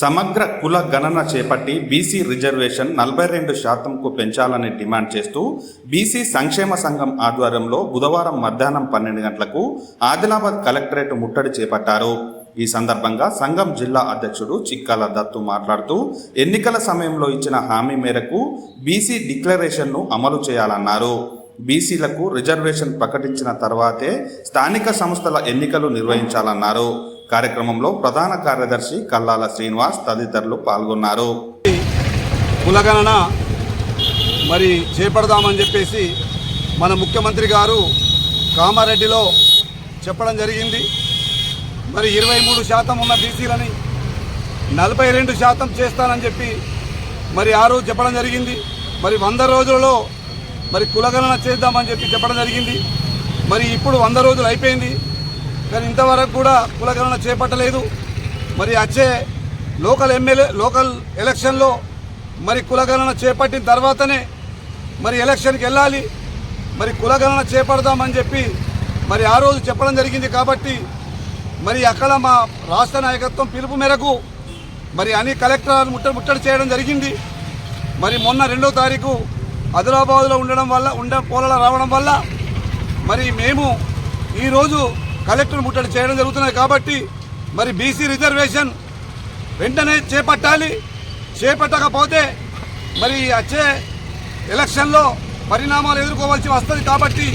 సమగ్ర కుల గణన చేపట్టి బీసీ రిజర్వేషన్ నలభై రెండు శాతంకు పెంచాలని డిమాండ్ చేస్తూ బీసీ సంక్షేమ సంఘం ఆధ్వర్యంలో బుధవారం మధ్యాహ్నం పన్నెండు గంటలకు ఆదిలాబాద్ కలెక్టరేట్ ముట్టడి చేపట్టారు. ఈ సందర్భంగా సంఘం జిల్లా అధ్యక్షుడు చిక్కాల దత్తు మాట్లాడుతూ ఎన్నికల సమయంలో ఇచ్చిన హామీ మేరకు బీసీ డిక్లరేషన్ను అమలు చేయాలన్నారు. బీసీలకు రిజర్వేషన్ ప్రకటించిన తర్వాతే స్థానిక సంస్థల ఎన్నికలు నిర్వహించాలన్నారు. కార్యక్రమంలో ప్రధాన కార్యదర్శి కల్లాల శ్రీనివాస్ తదితరులు పాల్గొన్నారు. కులగణన మరి చేపడదామని చెప్పేసి మన ముఖ్యమంత్రి గారు కామారెడ్డిలో చెప్పడం జరిగింది. మరి ఇరవై మూడు శాతం ఉన్న బీసీలని నలభై రెండు శాతం చేస్తానని చెప్పి మరి ఆ రోజు చెప్పడం జరిగింది. మరి వంద రోజులలో మరి కులగణన చేద్దామని చెప్పి చెప్పడం జరిగింది. మరి ఇప్పుడు వంద రోజులు అయిపోయింది. కానీ ఇంతవరకు కూడా కులగణన చేపట్టలేదు. మరి వచ్చే లోకల్ ఎమ్మెల్యే లోకల్ ఎలక్షన్లో మరి కులగణన చేపట్టిన తర్వాతనే మరి ఎలక్షన్కి వెళ్ళాలి. మరి కులగణన చేపడదామని చెప్పి మరి ఆ రోజు చెప్పడం జరిగింది కాబట్టి మరి అక్కడ మా రాష్ట్ర నాయకత్వం పిలుపు మేరకు మరి అన్ని కలెక్టర్ ముట్ట ముట్టడి చేయడం జరిగింది. మరి మొన్న రెండో తారీఖు ఆదిలాబాద్లో ఉండడం వల్ల ఉండ పోలలో రావడం వల్ల మరి మేము ఈరోజు కలెక్టర్ ముట్టడి చేయడం జరుగుతున్నాయి కాబట్టి మరి బీసీ రిజర్వేషన్ వెంటనే చేపట్టాలి. చేపట్టకపోతే మరి వచ్చే ఎలక్షన్లో పరిణామాలు ఎదుర్కోవాల్సి వస్తుంది కాబట్టి